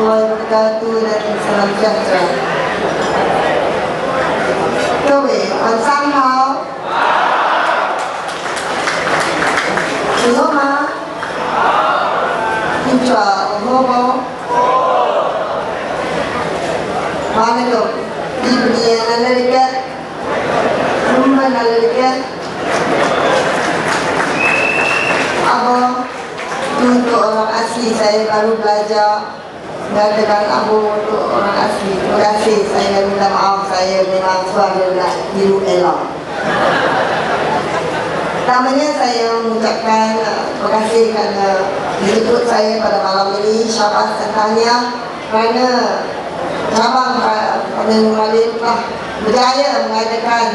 warahmatullahi wabarakatuh dan salam sejahtera. So, we on somehow. Aloha. Kinchwa, Aloha. Manalo, Ibnia, Nalarika. Rumba, Nalarika. Abang, untuk orang asli saya baru belajar dan abu untuk orang asli. Terima kasih. Saya minta maaf saya memang suara nak biru elok. Pertamanya saya mengucapkan uh, terima kasih kerana dijemput saya pada malam ini Syabas dan Tanya kerana cabang pada Malim telah berjaya mengadakan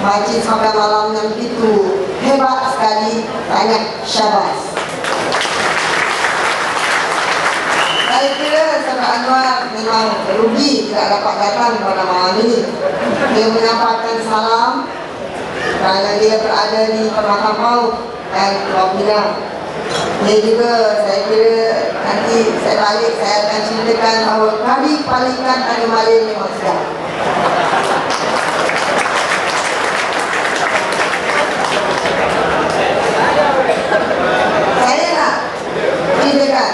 majlis pada malam yang begitu hebat sekali banyak Syabas. Saya kira Saudara Anwar memang rugi tidak dapat datang pada malam ini. Dia menyampaikan salam kerana dia berada di Permatang Paut dan Pulau Pinang. Dia juga saya kira nanti saya balik saya akan ceritakan bahawa kali palikan ada malin memang sedap. Saya nak ceritakan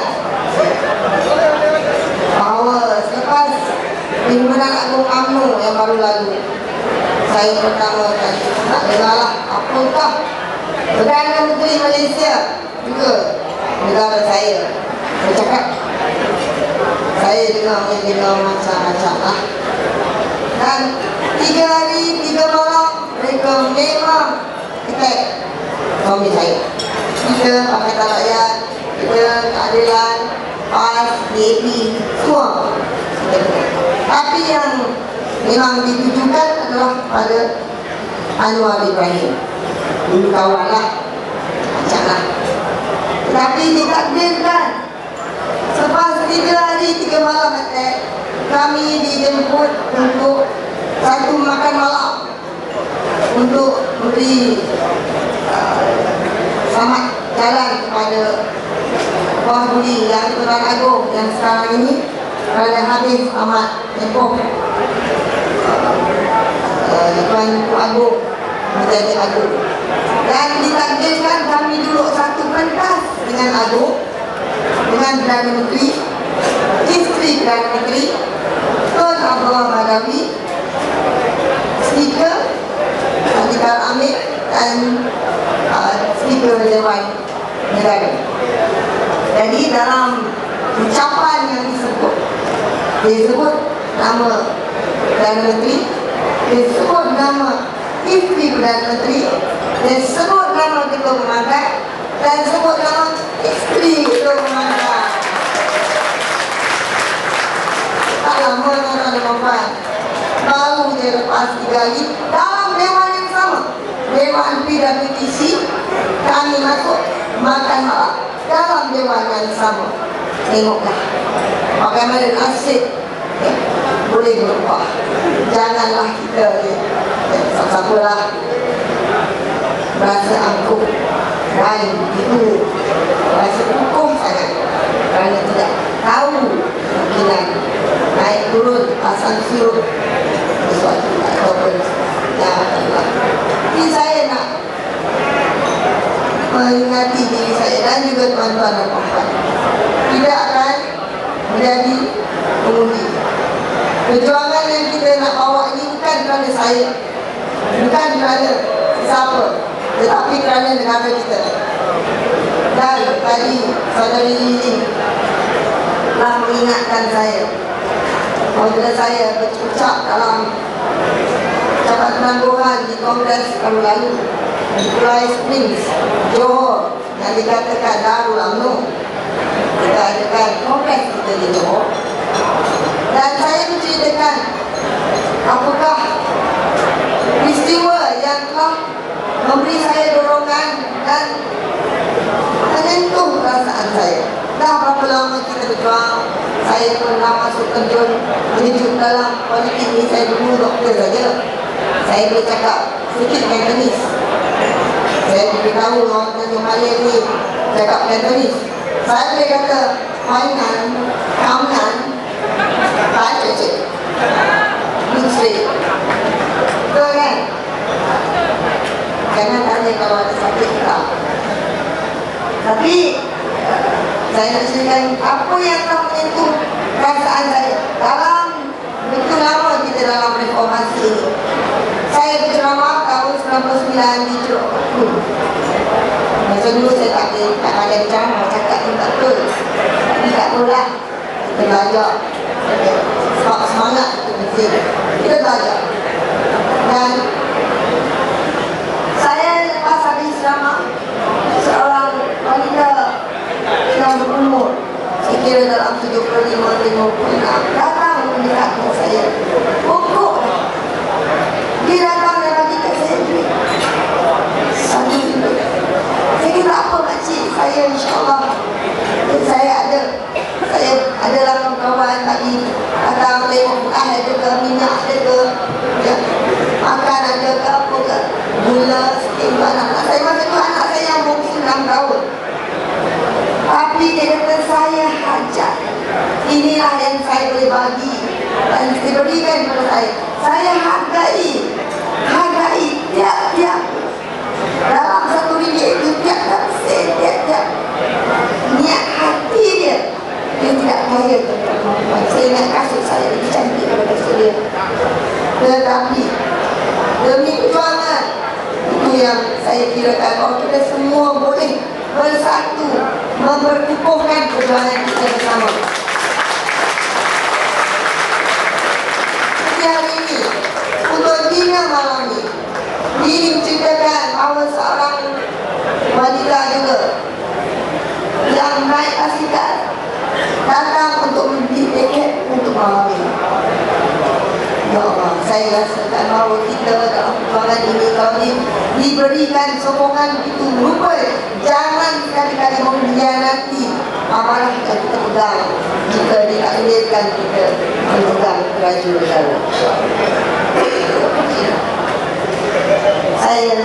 bahawa selepas pimpinan Agung UMNO yang baru lalu saya pertama kali nak dengarlah apakah Perdana Menteri Malaysia juga negara saya bercakap? Saya dengar dengar macam-macam lah. Dan tiga hari tiga malam mereka memang attack suami saya. Kita Pakatan Rakyat kita keadilan PAS, DAP semua. Tapi yang memang ditujukan adalah pada Anwar Ibrahim. Dulu kawan lah macam lah tetapi ditakdirkan selepas tiga hari tiga malam attack kami dijemput untuk satu makan malam. Untuk beri uh, selamat jalan kepada Wah Budi yang Tuan Agung yang sekarang ini kerana habis amat tempoh uh, Tuan Agung menjadi Agung dan ditakdirkan kami duduk satu pentas dengan Agung dengan Perdana Menteri isteri Perdana Menteri Tuan Abdullah Madawi speaker Adikar Amit dan uh, speaker Dewan Negara. Jadi dalam ucapan yang disebut dia sebut nama Perdana Menteri dia sebut nama isteri Perdana Menteri dia sebut nama Ketua Pemangkat dan sebut nama isteri Ketua Pemangkat tak lama tuan-tuan dan baru dia lepas tiga hari dalam dewan yang sama. Dewan PWTC kami masuk makan malam dalam dewan yang sama. Tengoklah. Bagaimana nasib boleh berubah. Janganlah kita siapa-siapalah rasa angkuh dan itu rasa hukum sangat. Kerana tidak tahu kemungkinan naik turun pasang surut sesuatu ataupun yang akan berlaku. Jadi saya nak mengingati diri saya dan juga tuan-tuan dan puan tidak akan menjadi pengundi. Perjuangan yang kita nak bawa ini bukan kerana saya, bukan kerana siapa, tetapi kerana negara kita. Dan tadi saudari Lili telah mengingatkan saya apabila saya berucap dalam ucapan penangguhan di Kongres baru lalu di Pulau Springs, Johor yang dikatakan Darul UMNO kita adakan kongres kita di Johor dan saya menceritakan apakah peristiwa yang telah memberi saya dorongan dan menyentuh perasaan saya. Dah berapa lama kita berjuang? Saya pernah masuk terjun terjun dalam politik. Ini saya dulu doktor saja. Saya boleh cakap sedikit Cantonese saya beritahu orang Tanjung Malaya ni cakap Cantonese saya boleh kata mainan, kawanan, baca cik. Mesti. Betul kan? Jangan tanya kalau ada sakit tak. Tapi saya nak ceritakan apa yang telah menyentuh perasaan saya dalam begitu lama kita dalam reformasi ini. Saya berceramah tahun 99 di Kutu. Masa dulu saya tak ada, tak ada ceramah, cakap pun tak betul. Tapi tak apalah, kita belajar. Sebab semangat itu mesti. Kita belajar. Dan saya lepas habis ceramah, seorang wanita yang berumur saya kira dalam 75-56 datang mendekatkan saya pokok dia datang dan bagi kat saya duit satu duit saya kira apa makcik saya insyaAllah dan saya ada saya adalah kawan-kawan tadi datang tengok bukan ada ke minyak ada ke ya, makan ada ke apa ke gula sikit anak saya masa tu anak saya yang bongsi 6 tahun tapi dia kata saya hajat Inilah yang saya boleh bagi Dan diberikan kepada saya. Saya hargai Hargai tiap-tiap Dalam satu ringgit itu tiap-tiap sen Tiap-tiap Niat hati dia Dia tidak kaya Saya nak kasut saya lebih cantik daripada dia. Tetapi Demi perjuangan Itu yang saya kirakan Bahawa kita semua boleh bersatu memperkukuhkan perjuangan kita bersama. Seperti hari ini, untuk dina malam ini, diri menceritakan bahawa seorang wanita juga yang naik asikat datang untuk membeli tiket untuk malam ini. Ya Allah, saya rasakan bahawa kita dalam perjuangan ini kalau di, diberikan sokongan begitu rupa jangan sekali-kali mengkhianati amanah yang kita pegang jika ditakdirkan kita memegang kerajaan negara. Saya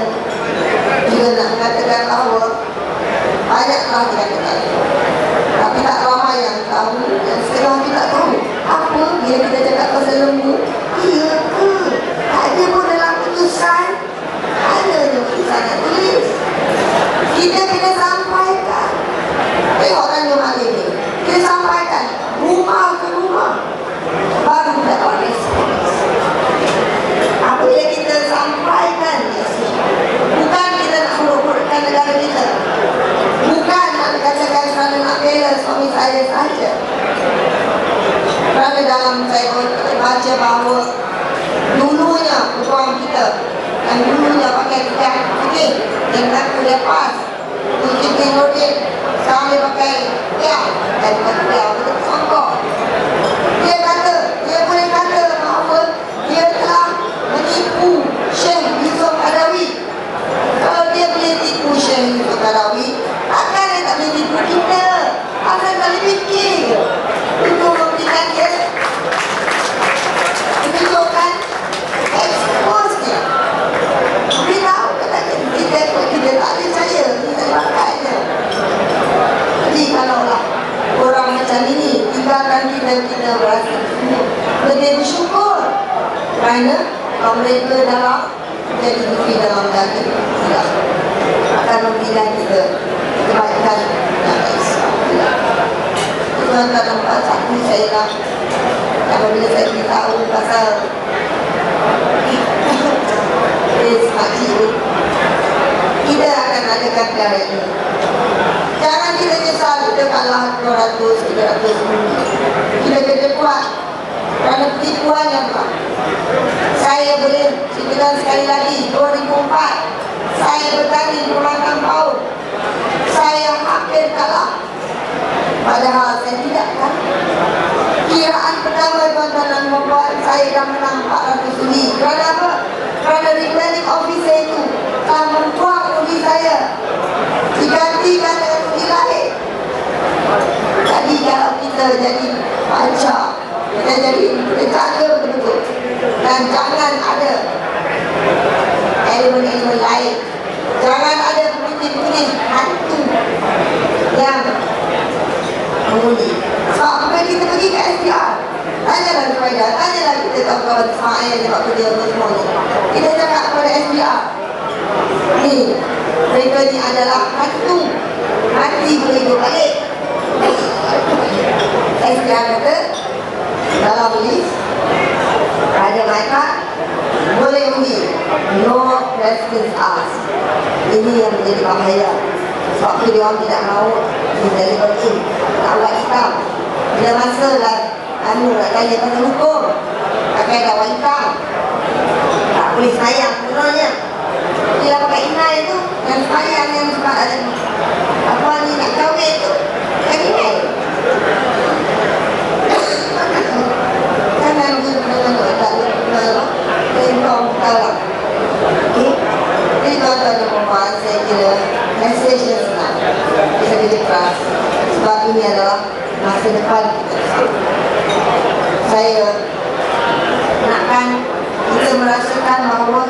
Ni Kita akan adakan perkara ini Jangan kita nyesal kita kalah 200, 300 Kita kena kuat. Kerana penipuan yang buat Saya boleh ceritakan sekali lagi 2004 Saya bertanding berulang tahun Saya hampir kalah. Padahal saya tidak kan Kiraan pertama tuan-tuan dan puan Saya dah menang 400 undi Kerana apa? Kerana returning officer itu Telah membuang undi saya Digantikan dengan undi lain Jadi kalau kita jadi baca. Kita jadi Kita jaga betul-betul Dan jangan ada Elemen-elemen lain. Jangan ada pemimpin-pemimpin hantu Yang mengundi. Sebab apabila kita pergi ke SPR tanyalah kepada tanyalah kita kawan-kawan Ismail yang buat kerja apa semua ni. Kita cakap kepada SPR ni mereka ni adalah hantu. Mati boleh hidup SPR kata dalam list ada mereka boleh undi no questions asked. Ini yang menjadi bahaya. Sebab tu dia orang tidak mahu deliver in. Nak buat hitam. Bila masa lah anu nak tanya pasal hukum pakai dakwah hitam. Tak boleh sayang sebenarnya. Dia pakai inai tu dan sayang yang sebab ada apa ni nak kahwin tu kan inai jangan dengan tak lupa Tengok tahu lah Okay Jadi tuan-tuan dan perempuan Saya kira Message yang senang Kita pilih keras Sebab ini adalah Masa depan. Saya Nakkan Kita merasakan bahawa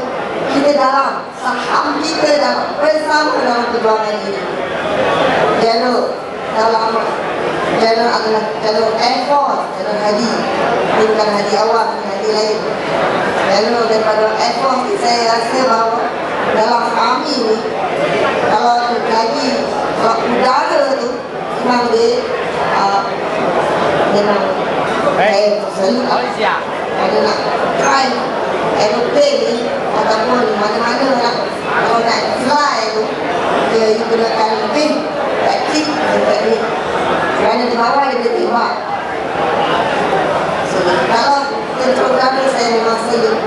Kita dalam Saham kita dalam Bersama dalam perjuangan ini. General Dalam General adalah General Air Force General Hadi Ini bukan Hadi awal Ini Hadi lain. General daripada Air Force Saya rasa bahawa Dalam kami ni Kalau lagi Kalau udara Memang dia uh, Memang Saya selalu Ada nak try Aeroplane ni Ataupun mana-mana lah. Kalau nak fly tu Dia gunakan wing Taktik dan teknik kerana di bawah dia boleh tembak so, Kalau program ni saya memang selit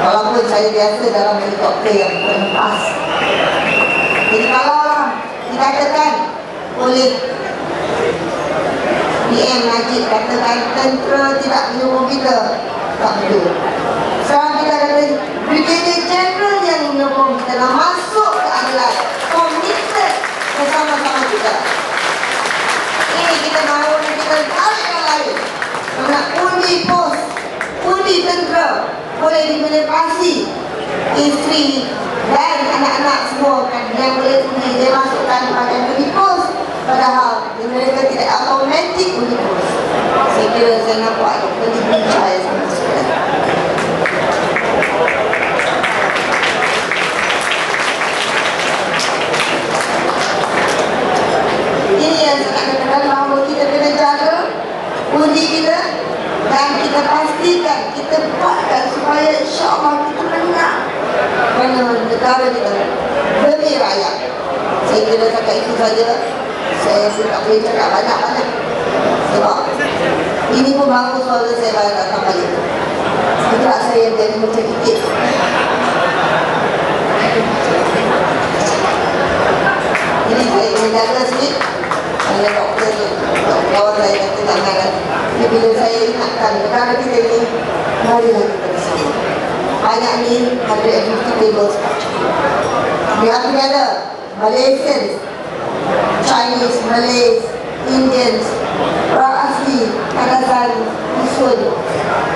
Walaupun saya biasa dalam helikopter yang berlepas Jadi kalau lah dikatakan oleh PM Najib katakan tentera tidak menyuruh kita. Tak betul. Sekarang kita kata Brigadier General yang menyokong kita nak masuk ke adalah Committed bersama-sama kita. Ini kita mahu kita tarik yang lain. Nak undi pos undi tentera. Boleh dimanipulasi isteri dan anak-anak semua kan. Yang boleh undi dia masukkan pada undi pos. Padahal mereka tidak pos saya kira saya nampak penting percaya sama sekali. Ini yang saya nak katakan bahawa kita kena jaga undi kita dan kita pastikan kita buatkan supaya insyaAllah kita menang. Kerana negara kita? Demi rakyat. Saya kira cakap itu saja. Saya pun tak boleh cakap banyak-banyak. Sebab ini pun bagus suara saya bayar datang balik. Tidak saya yang jadi macam titik jadi saya kena jaga sikit. Saya doktor tu. Kawan saya kata tangan Jadi bila saya ingatkan negara kita ini Marilah kita bersama. Banyak ni 150 tables We are together. Malaysians Chinese, Malays, Indians Orang asli, Kadazan, Usul Dayak